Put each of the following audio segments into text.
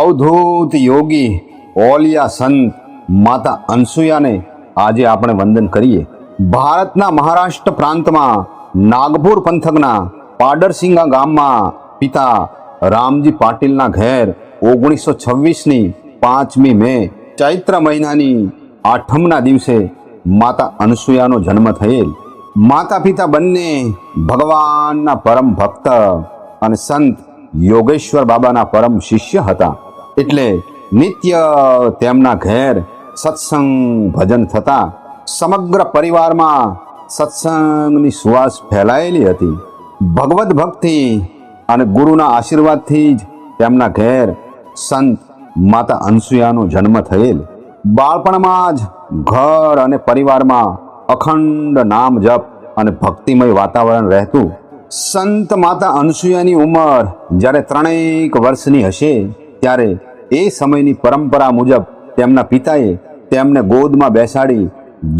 અવધૂત યોગી ઓલિયા સંત માતા અનસુયાને આજે આપણે વંદન કરીએ. ભારતના મહારાષ્ટ્ર પ્રાંતમાં નાગપુર પંથકના પાડરસિંગા ગામમાં પિતા રામજી પાટીલના ઘેર ઓગણીસો છવ્વીસની પાંચમી મે ચૈત્ર મહિનાની આઠમના દિવસે માતા અનસુયાનો જન્મ થયેલ. માતા પિતા બંને ભગવાનના પરમ ભક્ત અને સંત યોગેશ્વર બાબાના પરમ શિષ્ય હતા. એટલે નિત્ય તેમના ઘેર સત્સંગ ભજન થતા સમગ્ર પરિવારમાં સત્સંગની સુવાસ ફેલાયેલી હતી. ભગવત ભક્તિ અને ગુરુના આશીર્વાદથી જ તેમના ઘેર સંત માતા અનસુયાનો જન્મ થયેલ. બાળપણમાં જ ઘર અને પરિવારમાં અખંડ નામ જપ અને ભક્તિમય વાતાવરણ રહેતું. સંત માતા અનસુયાની ઉંમર જ્યારે ત્રણેક વર્ષની હશે ત્યારે એ સમયની પરંપરા મુજબ તેમના પિતાએ તેમને ગોદમાં બેસાડી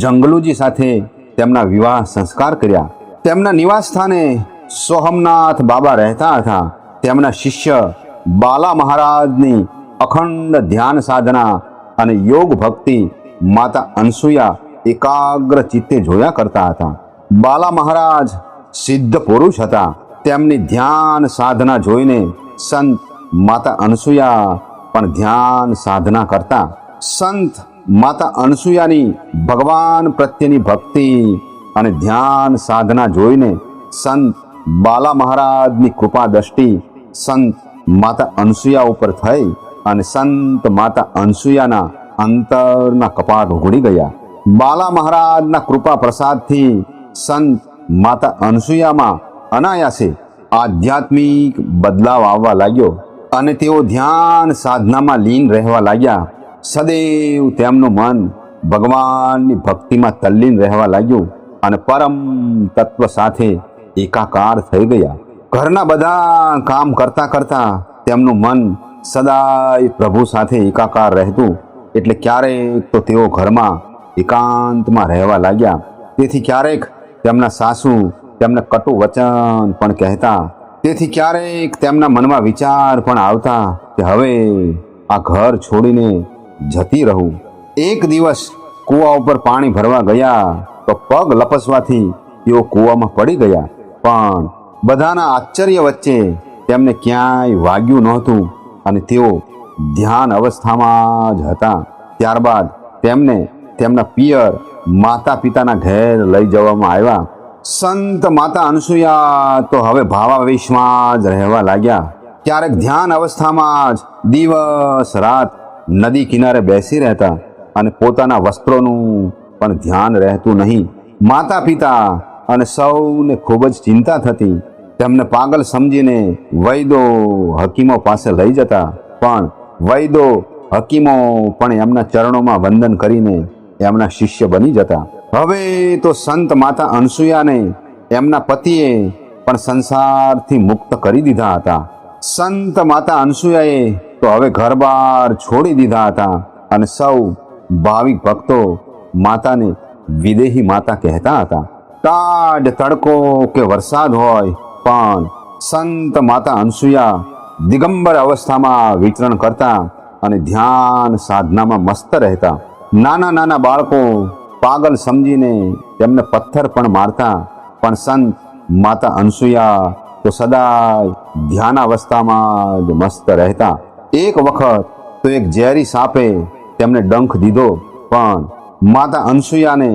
જંગલુજી સાથે તેમના વિવાહ સંસ્કાર કર્યા. તેમના નિવાસ સ્થાને સોહમનાથ બાબા રહેતા હતા. તેમના શિષ્ય બાલા મહારાજની અખંડ ધ્યાન સાધના અને યોગ ભક્તિ માતા અનસુયા એકાગ્ર ચિત્તે જોયા કરતા હતા. બાલા મહારાજ સિદ્ધ પુરુષ હતા. તેમની ધ્યાન સાધના જોઈને સંત માતા અનસુયા પણ ધ્યાન સાધના કરતા. સંત માતા અનસુયાની ભગવાન પ્રત્યેની ભક્તિ અને ધ્યાન સાધના જોઈને સંત બાલા મહારાજની કૃપા દ્રષ્ટિ સંત માતા અનસુયા ઉપર થઈ અને સંત માતા અનસુયાના અંતરના કપાટ ઉઘડી ગયા. બાલા મહારાજના કૃપા પ્રસાદથી સંત માતા અનસુયામાં અનાયાસે આધ્યાત્મિક બદલાવ આવવા લાગ્યો. અને તેઓ ધ્યાન સાધનામાં લીન રહેવા લાગ્યા. સદૈવ તેમનું મન ભગવાનની ભક્તિમાં તલ્લીન રહેવા લાગ્યું અને પરમ તત્વ સાથે એકાકાર થઈ ગયા. ઘરના બધા કામ કરતા કરતા તેમનું મન સદાય પ્રભુ સાથે એકાકાર રહેતું. એટલે ક્યારેક તો તેઓ ઘરમાં એકાંતમાં રહેવા લાગ્યા. તેથી ક્યારેક તેમના સાસુ તેમને કટુ વચન પણ કહેતા તેથી ક્યારેક તેમના મનમાં વિચાર પણ આવતા કે હવે આ ઘર છોડીને જતી રહું. એક દિવસ કૂવા ઉપર પાણી ભરવા ગયા તો પગ લપસવાથી તેઓ કૂવામાં પડી ગયા. પણ બધાના આશ્ચર્ય વચ્ચે તેમને ક્યાંય વાગ્યું નહોતું અને તેઓ ધ્યાન અવસ્થામાં જ હતા. ત્યારબાદ તેમને તેમના પિયર માતા પિતાના ઘેર લઈ જવામાં આવ્યા. સંત માતા અનસુયા તો હવે ભાવાવેશમાં જ રહેવા લાગ્યા. ક્યારેક ધ્યાન અવસ્થામાં જ દિવસ રાત નદી કિનારે બેસી રહેતા અને પોતાના વસ્ત્રોનું પણ ધ્યાન રહેતું નહીં. માતા પિતા અને સૌને ખૂબ જ ચિંતા થતી. તેમને પાગલ સમજીને વૈદો હકીમો પાસે લઈ જતા. પણ વૈદો હકીમો પણ એમના ચરણોમાં વંદન કરીને એમના શિષ્ય બની જતા. હવે તો સંત માતા અનસુયાને એમના પતિએ પણ સંસારથી મુક્ત કરી દીધા હતા. સંત માતા અનસુયાએ તો હવે ઘર-બાર છોડી દીધા હતા અને સૌ ભાવિક ભક્તો માતાને વિદેહી માતા કહેતા હતા. તાડ, તડકો કે વરસાદ હોય, પણ સંત માતા અનસુયા દિગંબર અવસ્થામાં વિચરણ કરતા અને ધ્યાન સાધનામાં મસ્ત રહેતા. નાના નાના બાળકો પાગલ સમજીને તેમને પથ્થર પણ મારતા, પણ સંત માતા અનસુયા તો સદાય ધ્યાન અવસ્થામાં જ મસ્ત રહેતા. એક વખત તો એક ઝેરી સાપે તેમને ડંખ દીધો, પણ માતા અનસુયાને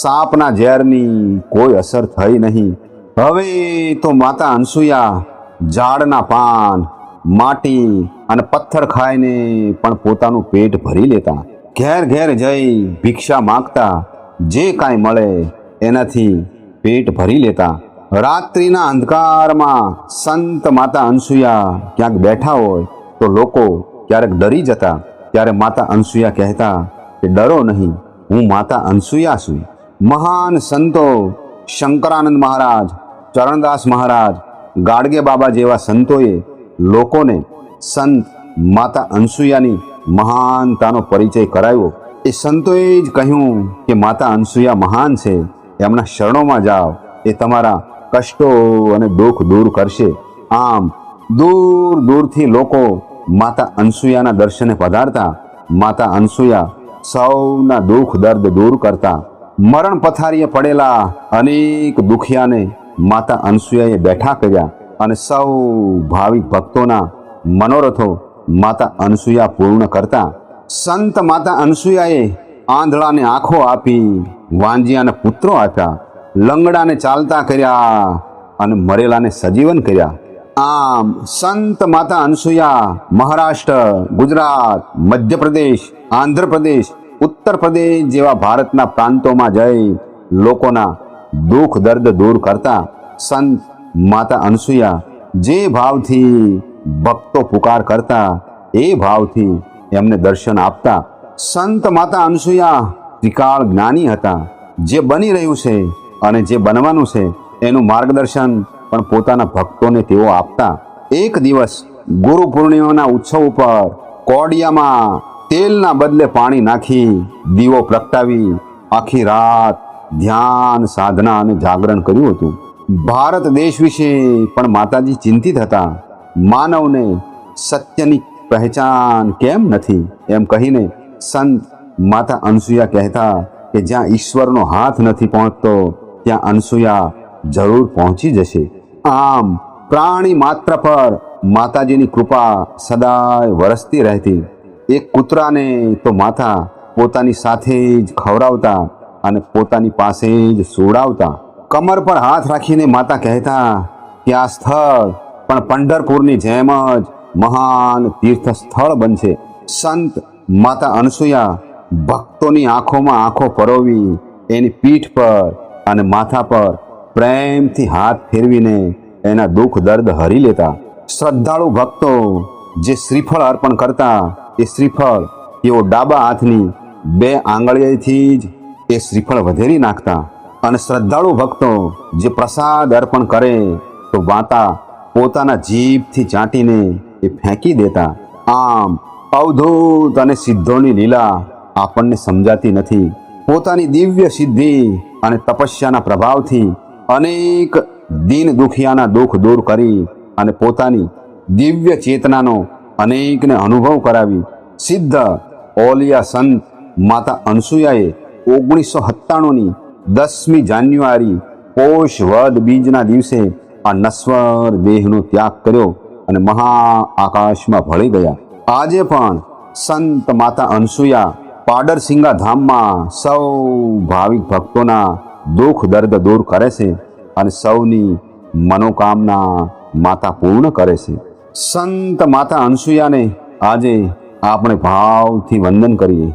સાપના ઝેરની કોઈ અસર થઈ નહીં. હવે તો માતા અનસુયા ઝાડના પાન, માટી અને પથ્થર ખાઈને પણ પોતાનું પેટ ભરી લેતા. ઘેર ઘેર જઈ ભિક્ષા માગતા, જે કાંઈ મળે એનાથી પેટ ભરી લેતા. રાત્રિના અંધકારમાં સંત માતા અનસુયા ક્યાંક બેઠા હોય તો લોકો ક્યારેક ડરી જતા, ત્યારે માતા અનસુયા કહેતા કે, ડરો નહીં, હું માતા અનસુયા છું. મહાન સંતો શંકરાનંદ મહારાજ, ચરણદાસ મહારાજ, ગાડગે બાબા જેવા સંતોએ લોકોને સંત માતા અનસુયાની મહાનતાનો પરિચય કરાવ્યો. એ સંતોએ જ કહ્યું કે માતા અનસુયા મહાન છે એમના શરણોમાં જાઓ. એ તમારા કષ્ટો અને દુઃખ દૂર કરશે. આમ દૂર દૂરથી લોકો માતા અનસુયાના દર્શને પધારતા. માતા અનસુયા સૌના દુઃખ દર્દ દૂર કરતા. મરણ પથારીએ પડેલા અનેક દુખિયાને માતા અનસુયાએ બેઠા કર્યા અને સૌ ભાવિક ભક્તોના મનોરથો માતા અનસુયા પૂર્ણ કરતા સંત માતા અનસુયાએ આંધળાને આંખો આપી વાંજિયાને પુત્રો આપ્યા, લંગડાને ચાલતા કર્યા અને મરેલાને સજીવન કર્યા. આમ સંત માતા અનસુયા મહારાષ્ટ્ર, ગુજરાત, મધ્યપ્રદેશ, આંધ્રપ્રદેશ ઉત્તર પ્રદેશ જેવા ભારતના પ્રાંતોમાં જઈ લોકોના દુઃખ દર્દ દૂર કરતા સંત માતા અનસુયા જે ભાવથી ભક્તો પુકાર કરતા એ ભાવથી એમને દર્શન આપતા. સંત માતા અનસુયા ત્રિકાળ જ્ઞાની હતા. જે બની રહ્યું છે અને જે બનવાનું છે એનું માર્ગદર્શન પણ પોતાના ભક્તોને તેઓ આપતા. એક દિવસ ગુરુ પૂર્ણિમાના ઉત્સવ ઉપર કોડિયામાં તેલના બદલે પાણી નાખી દીવો પ્રગટાવી આખી રાત ધ્યાન, સાધના અને જાગરણ કર્યું હતું. ભારત દેશ વિશે પણ માતાજી ચિંતિત હતા. માનવને સત્યની પહેચાન કેમ નથી? એમ કહીને સંત માતા અનસુયા કહેતા કે જ્યાં ઈશ્વરનો હાથ નથી પહોંચતો, ત્યાં અનસુયા જરૂર પહોંચી જશે. આમ પ્રાણી માત્ર પર માતાજીની કૃપા સદાય વરસતી રહેતી. એક કૂતરાને તો માતા પોતાની સાથે જ ખવડાવતા અને પોતાની પાસે જ સોડાવતા કમર પર હાથ રાખીને માતા કહેતા કે આ સ્થળ પણ પંઢરપુરની જેમ જ મહાન તીર્થ સ્થળ બનશે. સંત માતા અનસુયા ભક્તોની આંખોમાં આંખો પરોવી એની પીઠ પર અને માથા પર પ્રેમથી હાથ ફેરવીને એના દુઃખ દર્દ હરી લેતા. શ્રદ્ધાળુ ભક્તો જે શ્રીફળ અર્પણ કરતા, એ શ્રીફળ તેઓ ડાબા હાથની બે આંગળીથી જ એ શ્રીફળ વધેરી નાખતા. અને શ્રદ્ધાળુ ભક્તો જે પ્રસાદ અર્પણ કરે, તો માતા પોતાના જીભથી ચાંટીને એ ફેંકી દેતા. આમ અવધૂત અને સિદ્ધોની લીલા આપણને સમજાતી નથી. પોતાની દિવ્ય સિદ્ધિ અને તપસ્યાના પ્રભાવથી અનેક દિન દુખિયાના દુઃખ દૂર કરી અને પોતાની દિવ્ય ચેતનાનો અનેકને અનુભવ કરાવી. સિદ્ધ ઓલિયા સંત માતા અનસુયાએ ઓગણીસો સત્તાણુંની દસમી જાન્યુઆરી પોષ વદ બીજના દિવસે આ નશ્વર દેહનો ત્યાગ કર્યો અને મહા આકાશમાં ભળી ગયા. આજે પણ સંત માતા અનસુયા પાડરસિંગા ધામમાં સૌ ભાવિક ભક્તોના દુઃખ દર્દ દૂર કરે છે અને સૌની મનોકામના માતા પૂર્ણ કરે છે. સંત માતા અનસુયાને આજે આપણે ભાવથી વંદન કરીએ.